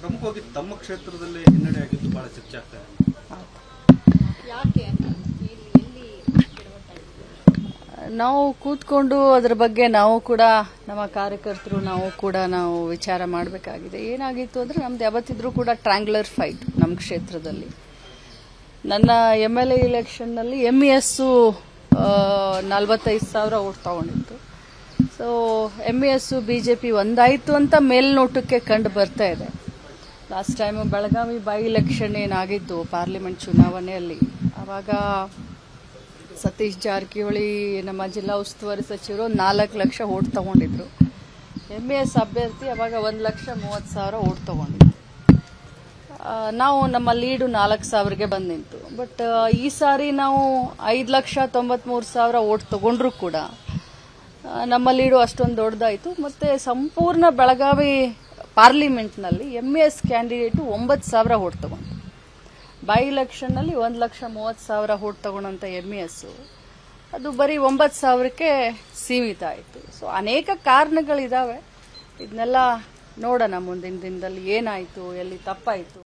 ಪ್ರಮುಖವಾಗಿ ತಮ್ಮ ಕ್ಷೇತ್ರದಲ್ಲಿ ಹಿನ್ನಡೆ ಆಗಿದ್ದು ಬಹಳ ಚರ್ಚೆ ಆಗ್ತಾ ಇದೆ? ನಾವು ಕೂತ್ಕೊಂಡು ಅದರ ಬಗ್ಗೆ ನಾವು ಕೂಡ ನಮ್ಮ ಕಾರ್ಯಕರ್ತರು ನಾವು ಕೂಡ ನಾವು ವಿಚಾರ ಮಾಡಬೇಕಾಗಿದೆ. ಏನಾಗಿತ್ತು ಅಂದರೆ ನಮ್ದು ಯಾವತ್ತಿದ್ರೂ ಕೂಡ ಟ್ರ್ಯಾಂಗ್ಲರ್ ಫೈಟ್ ನಮ್ಮ ಕ್ಷೇತ್ರದಲ್ಲಿ. ನನ್ನ ಎಂ ಎಲ್ ಎ ಇಲೆಕ್ಷನ್ನಲ್ಲಿ ಎಂ ಇ ಎಸ್ಸು ನಲ್ವತ್ತೈದು ಸಾವಿರ vote ತಗೊಂಡಿತ್ತು. So M E S B J P ಒಂದಾಯಿತು ಅಂತ ಮೇಲ್ನೋಟಕ್ಕೆ ಕಂಡು ಬರ್ತಾ ಇದೆ. Last time Belagavi by election ಏನಾಗಿತ್ತು ಪಾರ್ಲಿಮೆಂಟ್ ಚುನಾವಣೆಯಲ್ಲಿ ಆವಾಗ ಸತೀಶ್ ಜಾರಕಿಹೊಳಿ ನಮ್ಮ ಜಿಲ್ಲಾ ಉಸ್ತುವಾರಿ ಸಚಿವರು ನಾಲ್ಕು ಲಕ್ಷ ಓಟ್ ತಗೊಂಡಿದ್ರು. ಎಂ ಎಸ್ ಅಭ್ಯರ್ಥಿ ಅವಾಗ ಒಂದು ಲಕ್ಷ ಮೂವತ್ತು ಸಾವಿರ ಓಟ್ ತಗೊಂಡಿದ್ರು. ನಾವು ನಮ್ಮ ಲೀಡು ನಾಲ್ಕು ಸಾವಿರಗೆ ಬಂದು ನಿಂತು. ಬಟ್ ಈ ಸಾರಿ ನಾವು ಐದು ಲಕ್ಷ ತೊಂಬತ್ಮೂರು ಸಾವಿರ ಓಟ್ ತಗೊಂಡ್ರು ಕೂಡ. ನಮ್ಮ ಲೀಡು ಅಷ್ಟೊಂದು ದೊಡ್ಡದಾಯಿತು. ಮತ್ತು ಸಂಪೂರ್ಣ ಬೆಳಗಾವಿ ಪಾರ್ಲಿಮೆಂಟ್ನಲ್ಲಿ ಎಂ ಎಸ್ ಕ್ಯಾಂಡಿಡೇಟು ಒಂಬತ್ತು ಸಾವಿರ ಓಟ್ ತಗೊಂಡು. ಬೈ ಇಲೆಕ್ಷನ್ನಲ್ಲಿ ಒಂದು ಲಕ್ಷ ಮೂವತ್ತು ಸಾವಿರ ಓಟ್ ತಗೊಂಡಂಥ ಎಂ ಎಸ್ಸು ಅದು ಬರೀ ಒಂಬತ್ತು ಸಾವಿರಕ್ಕೆ ಸೀಮಿತ ಆಯಿತು. ಸೊ ಅನೇಕ ಕಾರಣಗಳಿದ್ದಾವೆ ಇದನ್ನೆಲ್ಲ ನೋಡೋಣ ಮುಂದಿನ ದಿನದಲ್ಲಿ ಏನಾಯಿತು, ಎಲ್ಲಿ ತಪ್ಪಾಯಿತು.